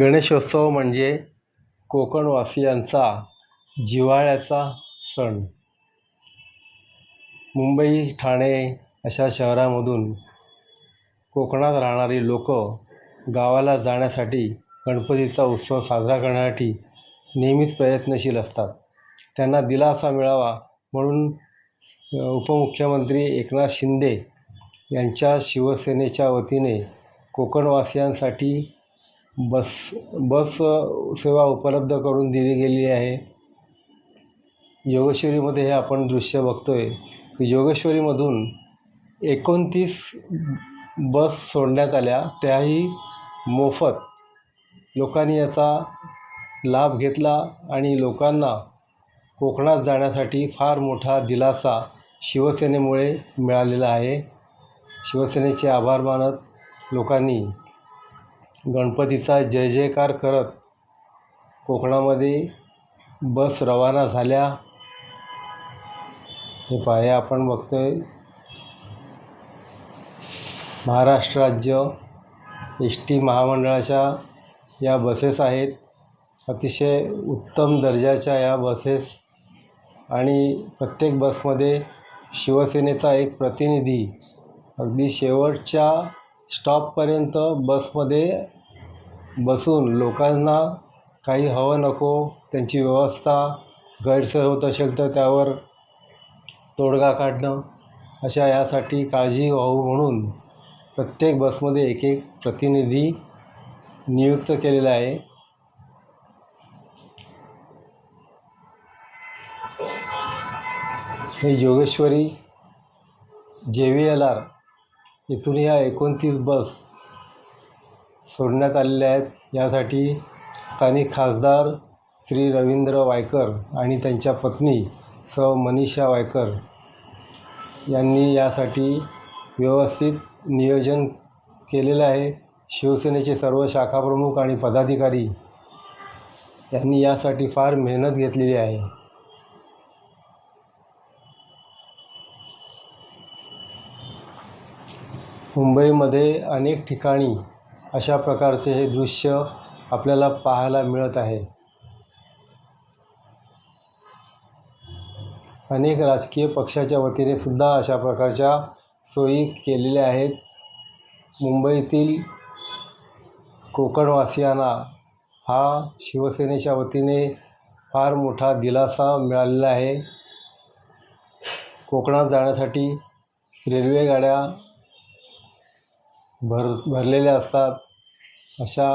गणेशोत्सव म्हणजे कोकणवासियांचा जिव्हाळ्याचा सण. मुंबई ठाणे अशा शहरामधून कोकणात राहणारी लोक गावाला जाण्यासाठी गणपतीचा उत्सव साजरा करण्यासाठी नेहमीच प्रयत्नशील असतात. त्यांना दिलासा मिळावा म्हणून उपमुख्यमंत्री एकनाथ शिंदे यांच्या शिवसेनेच्या वतीने कोकणवासियांसाठी बस बस सेवा उपलब्ध करून दिली गेली आहे. योगेश्वरीमध्ये हे आपण दृश्य बघतो आहे की योगेश्वरीमधून एकोणतीस बस सोडण्यात आल्या. त्याही मोफत. लोकांनी याचा लाभ घेतला आणि लोकांना कोकणात जाण्यासाठी फार मोठा दिलासा शिवसेनेमुळे मिळालेला आहे. शिवसेनेचे आभार मानत लोकांनी गणपतीचा जय जयकार करत कोकणामध्ये बस रवाना झाल्या. हे पाहे आपण बघतो आहे महाराष्ट्र राज्य एस टी महामंडळाच्या या बसेस आहेत. अतिशय उत्तम दर्जाच्या या बसेस आणि प्रत्येक बसमध्ये शिवसेनेचा एक प्रतिनिधी. अगदी शेवटच्या स्टॉपपर्यंत बसमध्ये बसून लोकांना काही हवं नको त्यांची व्यवस्था गैरसोय होत असेल तर त्यावर तोडगा काढणं अशा यासाठी काळजी व्हावं म्हणून प्रत्येक बसमध्ये एक एक प्रतिनिधी नियुक्त केलेला आहे. हे योगेश्वरी जे व्ही एल आर इथून या एकोणतीस बस सोडण्यात आलेल्या आहेत. यासाठी स्थानिक खासदार श्री रवींद्र वायकर आणि त्यांच्या पत्नी सौ मनीषा वायकर यांनी यासाठी व्यवस्थित नियोजन केलेलं आहे. शिवसेनेचे सर्व शाखाप्रमुख आणि पदाधिकारी यांनी यासाठी फार मेहनत घेतलेली आहे. मुंबईमध्ये अनेक ठिकाणी अशा प्रकारचे हे दृश्य आपल्याला पाहायला मिळत आहे. अनेक राजकीय पक्षाच्या वतीने सुद्धा अशा प्रकारच्या सोयी केलेल्या आहेत. मुंबईतील कोकणवासियांना हा शिवसेनेच्या वतीने फार मोठा दिलासा मिळालेला आहे. कोकणात जाण्यासाठी रेल्वेगाड्या भर भरलेल्या असतात. अशा